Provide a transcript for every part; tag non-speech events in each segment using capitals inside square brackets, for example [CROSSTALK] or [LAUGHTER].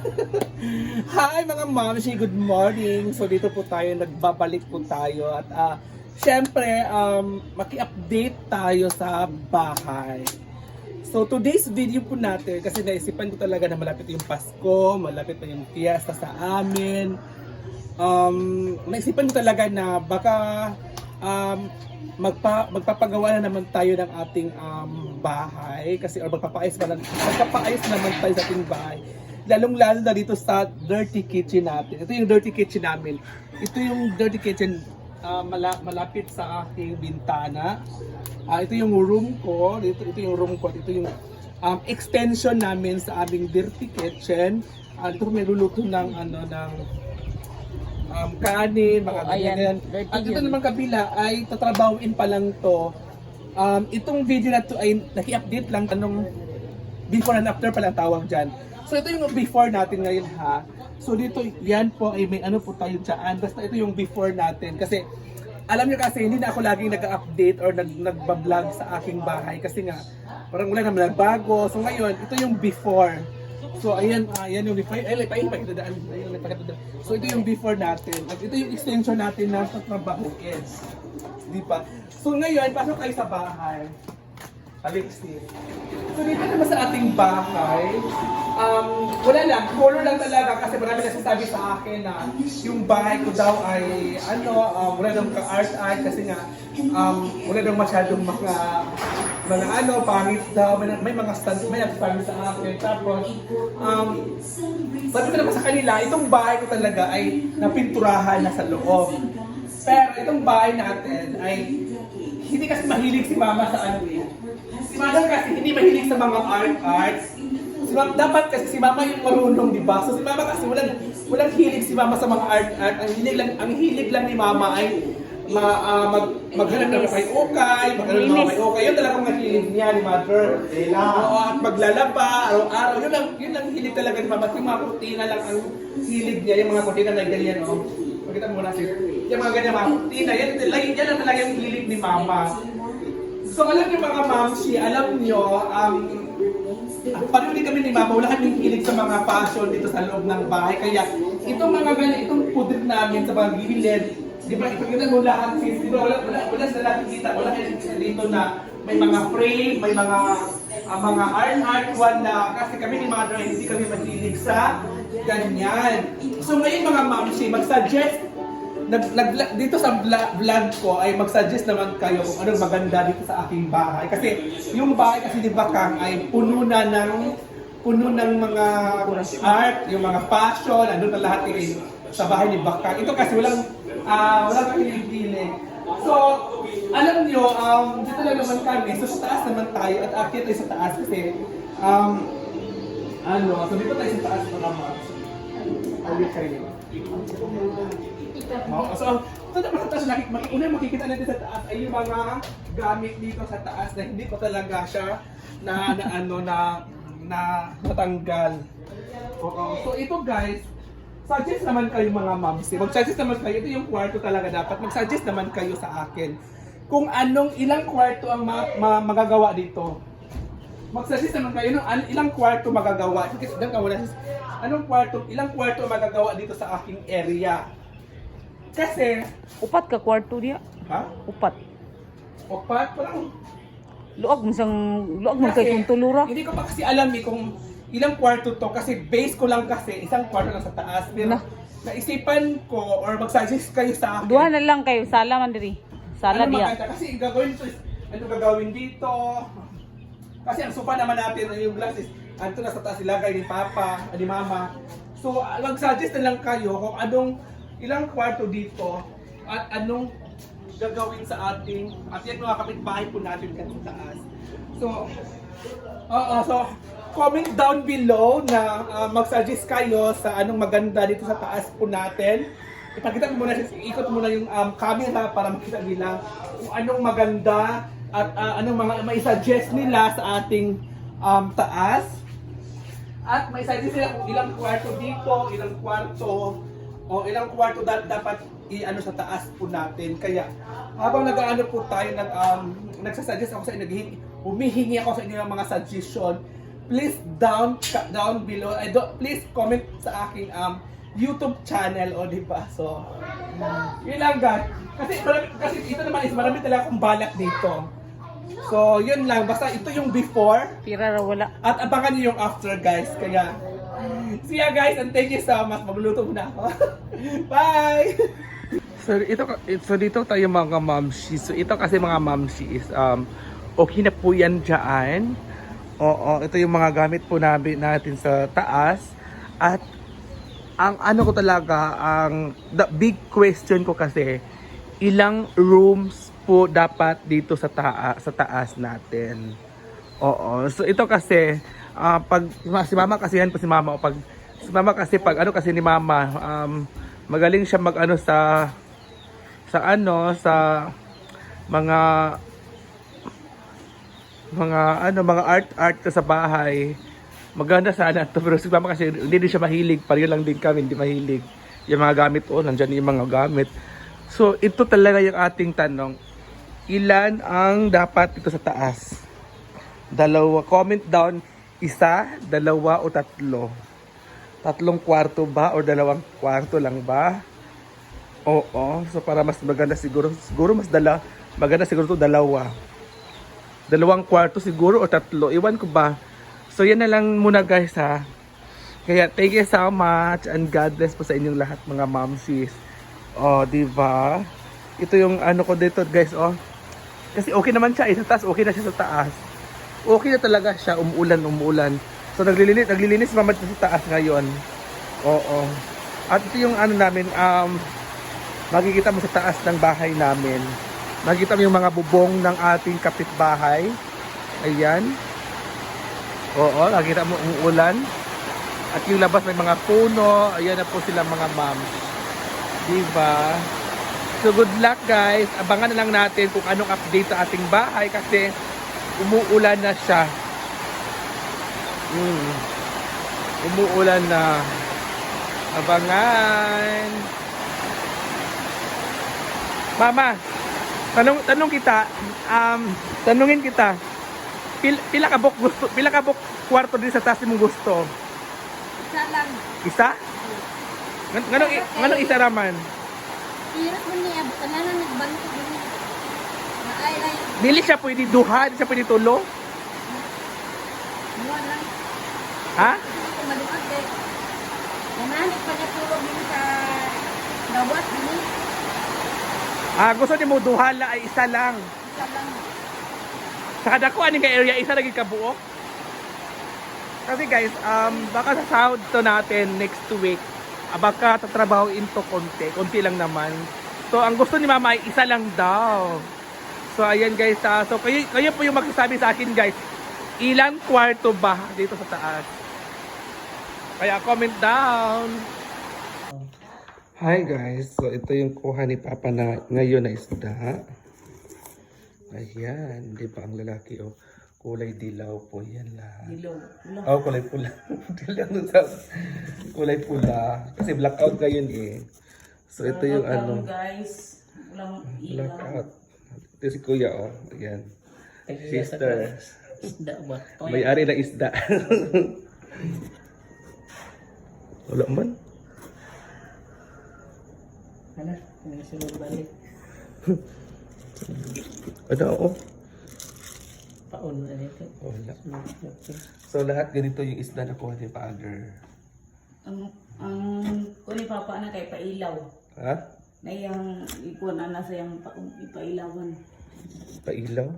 [LAUGHS] Hi mga momshi, good morning. So dito po tayo, nagbabalik po tayo at ah, syempre um, maki-update tayo sa bahay. So today's video po natin, kasi naisipan ko talaga na malapit yung Pasko, malapit na yung fiesta sa amin. Um, naisipan ko talaga na baka um, magpa, magpapagawa na naman tayo ng ating um, bahay kasi or magpapaayos na magpapaayos naman tayo sa ating bahay lalong lalo na dito sa dirty kitchen natin. Ito yung dirty kitchen namin. Ito yung dirty kitchen ah, mala- malapit sa aking bintana. Ah, ito yung room ko. Dito ito yung room ko ito yung um, extension namin sa aming dirty kitchen. Ah, dito may luluto ng ano ng um, kanin, mga Oh, ganyan. At ito yun. naman kabila ay tatrabawin pa lang to. Um, itong video na to ay naki-update lang. Anong before and after pa lang tawag dyan. So ito yung before natin ngayon ha. So dito yan po ay may ano po tayo dyan. Basta ito yung before natin kasi alam niyo kasi hindi na ako laging nag-update or nag nagba-vlog sa aking bahay kasi nga parang wala naman nagbago. So ngayon, ito yung before. So ayan, ayan yung before. Ay, pa pa daan. Ayun, pakitadaan. So ito yung before natin. At ito yung extension natin na sa trabahoin. Di ba? So ngayon, pasok kayo sa bahay. Alexis. So dito naman sa ating bahay, um, wala lang, color lang talaga kasi marami nagsasabi sa akin na yung bahay ko daw ay ano, um, wala daw ka-art art kasi nga um, wala daw masyadong mga mga ano, pangit daw, may, may mga stand, may nagsasabi sa akin. Tapos, um, sabi ko naman sa kanila, itong bahay ko talaga ay napinturahan na sa loob. Pero itong bahay natin ay hindi kasi mahilig si mama sa ano eh. Si mama kasi hindi mahilig sa mga art arts. Si mama, dapat kasi si mama yung marunong, di ba? So si mama kasi walang, walang hilig si mama sa mga art art. Ang hilig lang, ang hilig lang ni mama ay ma, ah, mag, maghanap ng may ukay, maghanap ng may ukay. Yun talagang mahilig niya ni mother. Oo, at maglalaba, araw-araw. Yun ang, yun ang hilig talaga ni mama. Yung mga kurtina lang ang hilig niya. Yung mga kurtina na ganyan, oh. Pakita mo muna sis. Yung mga ganyan mga kurtina, yan, yan, yan lang talaga yung hilig ni mama. So alam niyo mga mamsi, alam niyo, um, pareho din kami ni Mama, wala kaming hilig sa mga fashion dito sa loob ng bahay. Kaya itong mga ganyan, itong pudit namin sa mga gilid, di ba, ipagkita mo lahat, di ba, wala, wala, wala sa nakikita, wala kayo dito na may mga frame, may mga ah, mga art art one na kasi kami ni Mother hindi kami mahilig sa ganyan. So ngayon mga mamsi, mag-suggest nag, nag, dito sa vlog ko ay mag-suggest naman kayo kung anong maganda dito sa aking bahay. Kasi yung bahay kasi di ba Kang ay puno na ng puno ng mga art, yung mga fashion, ano na lahat eh, sa bahay ni Bakang. Ito kasi walang ah walang pinipili. So, alam nyo, um, dito lang naman kami. So, sa taas naman tayo at akit tayo sa taas kasi um, ano, so dito tayo sa taas mga mga. Ulit kayo. Oh, so, ito naman sa taas, nakik- una makikita natin sa taas ay yung mga gamit dito sa taas na hindi ko talaga siya na, na ano na na natanggal. Oo. So ito guys, suggest naman kayo mga moms. Mag-suggest naman kayo. Ito yung kwarto talaga dapat. Mag-suggest naman kayo sa akin. Kung anong ilang kwarto ang ma- ma- magagawa dito. Mag-suggest naman kayo ng an- ilang kwarto magagawa. Kasi dan ka wala sis- Anong kwarto, ilang kwarto magagawa dito sa aking area. Kasi, Upat ka kwarto diya. ha? Upat. Opat, parang Luag mo sang luag mo kay kung tulura. Hindi ko pa kasi alam eh kung ilang kwarto to kasi base ko lang kasi isang kwarto lang sa taas. Pero Na. naisipan ko or mag-suggest kayo sa akin. Duha na lang kayo sala man diri. Sala ano diya. Kasi gagawin to is, ano gagawin dito? Kasi ang sofa naman natin yung glass is anto na sa taas ilagay ni Papa, ni Mama. So ah, mag-suggest na lang kayo kung anong ilang kwarto dito at anong gagawin sa ating at yan mga kapitbahay po natin sa taas. So, oo, so comment down below na ah, mag-suggest kayo sa anong maganda dito sa taas po natin. Ipakita ko muna, ikot muna yung um, camera para makita nila kung anong maganda at ah, anong mga may suggest nila sa ating um, taas. At may suggest nila kung ilang kwarto dito, ilang kwarto, o ilang kwarto da- dapat i-ano sa taas po natin. Kaya habang nag-ano po tayo, nag, um, nagsasuggest ako sa inyo, naghihingi- humihingi ako sa inyo ng mga suggestion please down down below. I don't please comment sa aking um YouTube channel o di ba? So yun lang guys. Kasi marami, kasi ito naman is marami talaga akong balak dito. So yun lang basta ito yung before Pira ra wala. at abangan niyo yung after guys. Kaya see ya guys and thank you so much. Magluluto muna ako. [LAUGHS] Bye! So ito so dito tayo mga mamshi. So ito kasi mga mamshi is um okay na po yan dyan. Oo, ito yung mga gamit po namin natin sa taas. At ang ano ko talaga, ang the big question ko kasi, ilang rooms po dapat dito sa taas, sa taas natin. Oo. So ito kasi ah, pag si mama kasi yan po si mama pag si mama kasi pag ano kasi ni mama um, magaling siya mag ano sa sa ano sa mga mga ano mga art art sa bahay maganda sana to pero si mama kasi hindi din siya mahilig. Pareho lang din kami hindi mahilig. Yung mga gamit oh nandiyan yung mga gamit. So ito talaga yung ating tanong. Ilan ang dapat dito sa taas? Dalawa comment down isa dalawa o tatlo? Tatlong kwarto ba o dalawang kwarto lang ba? Oo so para mas maganda siguro siguro mas dala maganda siguro to dalawa. Dalawang kwarto siguro o tatlo. Iwan ko ba. So yan na lang muna guys ha. Kaya thank you so much and God bless po sa inyong lahat mga momsies. Oh, di ba? Ito yung ano ko dito guys oh. Kasi okay naman siya, eh. sa taas okay na siya sa taas. Okay na talaga siya, umuulan, umuulan. So naglilinis, naglilinis dito sa taas ngayon. Oo. At ito yung ano namin, um, makikita mo sa taas ng bahay namin. Makikita mo yung mga bubong ng ating kapitbahay. Ayan. Oo, nakikita mo ang ulan. At yung labas may mga puno. Ayan na po sila mga moms. Diba? So good luck guys. Abangan na lang natin kung anong update sa ating bahay kasi umuulan na siya. Mm. Umuulan na. Abangan. Mama, tanong tanong kita, um, tanungin kita. Pil, pila ka bok gusto, pila ka bok kwarto din sa taas mong gusto? Isa lang. Isa? Ngan nganong i- nganong isa raman? Hirap mo niya. Bukan na nagbanto din. Naay lang. Dili siya pwede duha, di siya pwede tulo. Buwa lang. Ha? Kasi ko maluag eh. Nananit pa niya tulog din sa gawas din eh. Ah, gusto ni mo duha la ay isa lang. Isa lang. Sa kada ko aning ka area isa lagi ka buok. Kasi guys, um baka sa sahod to natin next week. Ah, baka tatrabaho into konti, konti lang naman. So ang gusto ni Mama ay isa lang daw. So ayan guys, ah, so kayo, kayo po yung magsasabi sa akin guys, ilang kwarto ba dito sa taas? Kaya comment down. Hi guys, so ito yung kuha ni Papa na ngayon na isda. Ayan, di ba ang lalaki oh, kulay dilaw po yan lahat. Dilaw. Oh, kulay pula. [LAUGHS] dilaw nun sa kulay pula. Kasi blackout ngayon eh. So ito yung ano, guys. Walang blackout. Ito si kuya oh, ayan. Sister, Isda ba? may-ari ng isda. [LAUGHS] Wala man. Hala, may sunod balik. [LAUGHS] Ano oh? Paon na nito. Wala. So lahat ganito yung isda na kuha ni Father. Ang ang kuni papa na kay pailaw. Ha? Na yang ikuan na nasa yang pa, ipailawan. Pailaw?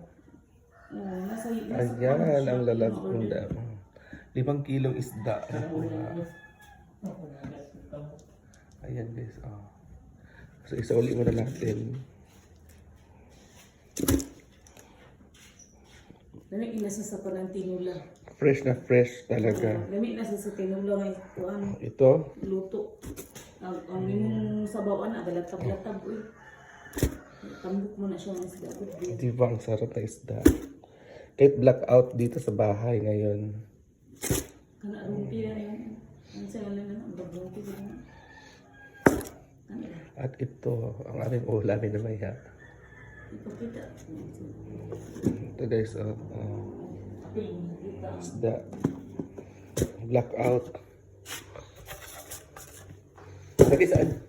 Oo, nasa Ayan, ang lalagunda. Limang kilong isda. na kuha. Ayan guys, oh. So isa uli muna natin. Dami inasa sa panang tinula. Fresh na fresh talaga. Dami nasa sa tinula may kuan Ito, luto. Ang ang imong sabawan agalatag-latag uy. Tambok mo na siya ng isda. di ba ang sarap na isda? Kahit blackout dito sa bahay ngayon. Kana rumpi na yung ang sa lang na ang rumpi na. Ano? At ito, ang aming ulam na maya. Ipakita. Ito guys, Ping, kita. isda. blackout. Lagi saan?